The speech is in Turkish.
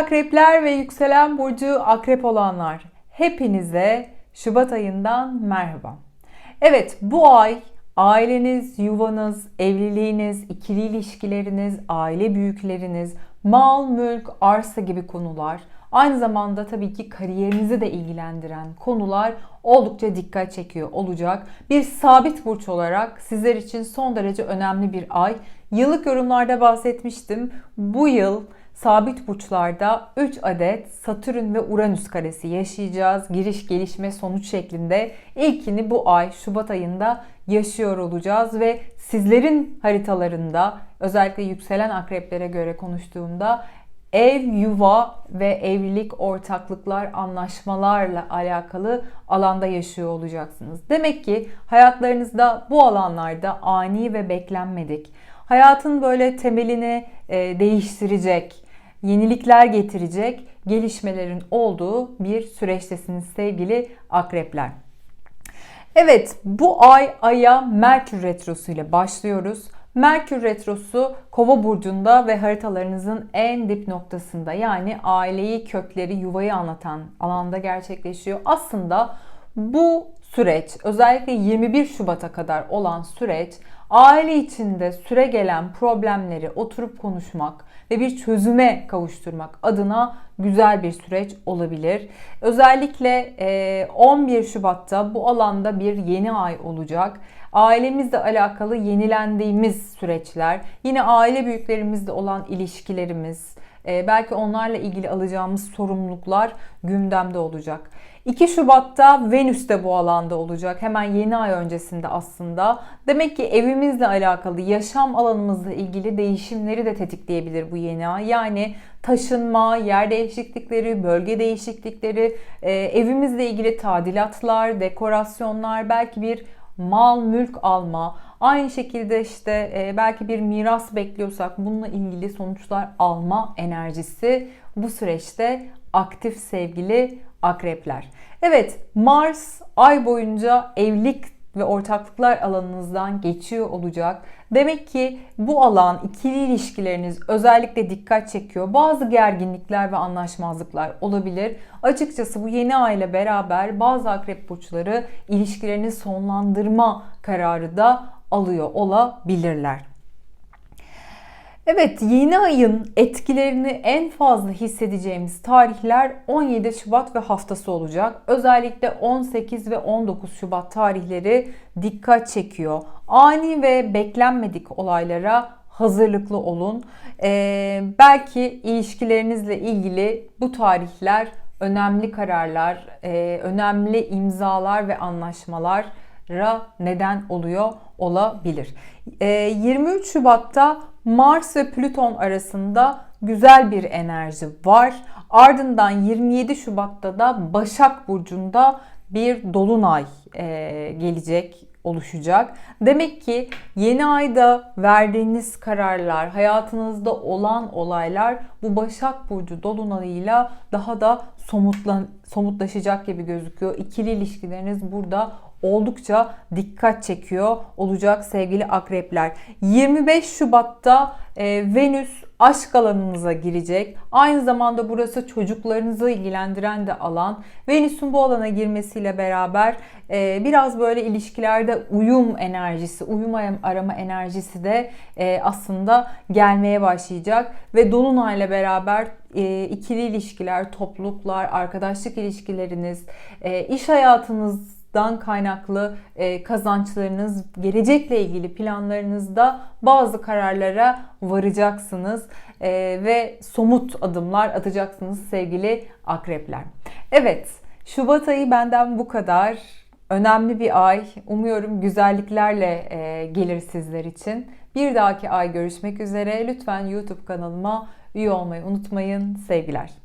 akrepler ve yükselen burcu akrep olanlar. Hepinize Şubat ayından merhaba. Evet bu ay aileniz, yuvanız, evliliğiniz, ikili ilişkileriniz, aile büyükleriniz, mal, mülk, arsa gibi konular Aynı zamanda tabii ki kariyerinizi de ilgilendiren konular oldukça dikkat çekiyor olacak. Bir sabit burç olarak sizler için son derece önemli bir ay. Yıllık yorumlarda bahsetmiştim. Bu yıl sabit burçlarda 3 adet Satürn ve Uranüs karesi yaşayacağız. Giriş, gelişme, sonuç şeklinde. İlkini bu ay Şubat ayında yaşıyor olacağız ve sizlerin haritalarında özellikle yükselen akreplere göre konuştuğumda ev, yuva ve evlilik, ortaklıklar, anlaşmalarla alakalı alanda yaşıyor olacaksınız. Demek ki hayatlarınızda bu alanlarda ani ve beklenmedik, hayatın böyle temelini e, değiştirecek, yenilikler getirecek gelişmelerin olduğu bir süreçtesiniz sevgili akrepler. Evet bu ay aya Merkür Retrosu ile başlıyoruz. Merkür Retrosu Kova burcunda ve haritalarınızın en dip noktasında yani aileyi, kökleri, yuvayı anlatan alanda gerçekleşiyor. Aslında bu süreç özellikle 21 Şubat'a kadar olan süreç aile içinde süre gelen problemleri oturup konuşmak ve bir çözüme kavuşturmak adına güzel bir süreç olabilir. Özellikle 11 Şubat'ta bu alanda bir yeni ay olacak. Ailemizle alakalı yenilendiğimiz süreçler, yine aile büyüklerimizle olan ilişkilerimiz, belki onlarla ilgili alacağımız sorumluluklar gündemde olacak. 2 Şubat'ta Venüs de bu alanda olacak. Hemen yeni ay öncesinde aslında. Demek ki evimizle alakalı, yaşam alanımızla ilgili değişimleri de tetikleyebilir bu yeni ay. Yani taşınma, yer değişiklikleri, bölge değişiklikleri, e, evimizle ilgili tadilatlar, dekorasyonlar, belki bir mal, mülk alma, aynı şekilde işte e, belki bir miras bekliyorsak bununla ilgili sonuçlar alma enerjisi bu süreçte aktif sevgili akrepler. Evet Mars ay boyunca evlilik ve ortaklıklar alanınızdan geçiyor olacak. Demek ki bu alan ikili ilişkileriniz özellikle dikkat çekiyor. Bazı gerginlikler ve anlaşmazlıklar olabilir. Açıkçası bu yeni ay ile beraber bazı akrep burçları ilişkilerini sonlandırma kararı da alıyor olabilirler. Evet yeni ayın etkilerini en fazla hissedeceğimiz tarihler 17 Şubat ve haftası olacak. Özellikle 18 ve 19 Şubat tarihleri dikkat çekiyor. Ani ve beklenmedik olaylara hazırlıklı olun. Ee, belki ilişkilerinizle ilgili bu tarihler önemli kararlar, e, önemli imzalar ve anlaşmalar neden oluyor olabilir. 23 ee, Şubat'ta Mars ve Plüton arasında güzel bir enerji var. Ardından 27 Şubat'ta da Başak Burcu'nda bir dolunay e, gelecek oluşacak. Demek ki yeni ayda verdiğiniz kararlar, hayatınızda olan olaylar bu Başak Burcu dolunayıyla daha da somutlan, somutlaşacak gibi gözüküyor. İkili ilişkileriniz burada oldukça dikkat çekiyor olacak sevgili akrepler. 25 Şubat'ta e, Venüs aşk alanınıza girecek. Aynı zamanda burası çocuklarınızı ilgilendiren de alan. Venüs'ün bu alana girmesiyle beraber e, biraz böyle ilişkilerde uyum enerjisi, uyum arama enerjisi de e, aslında gelmeye başlayacak. Ve Dolunay'la beraber e, ikili ilişkiler, topluluklar, arkadaşlık ilişkileriniz, e, iş hayatınız dan kaynaklı e, kazançlarınız, gelecekle ilgili planlarınızda bazı kararlara varacaksınız e, ve somut adımlar atacaksınız sevgili akrepler. Evet, Şubat ayı benden bu kadar. Önemli bir ay. Umuyorum güzelliklerle e, gelir sizler için. Bir dahaki ay görüşmek üzere. Lütfen YouTube kanalıma üye olmayı unutmayın. Sevgiler.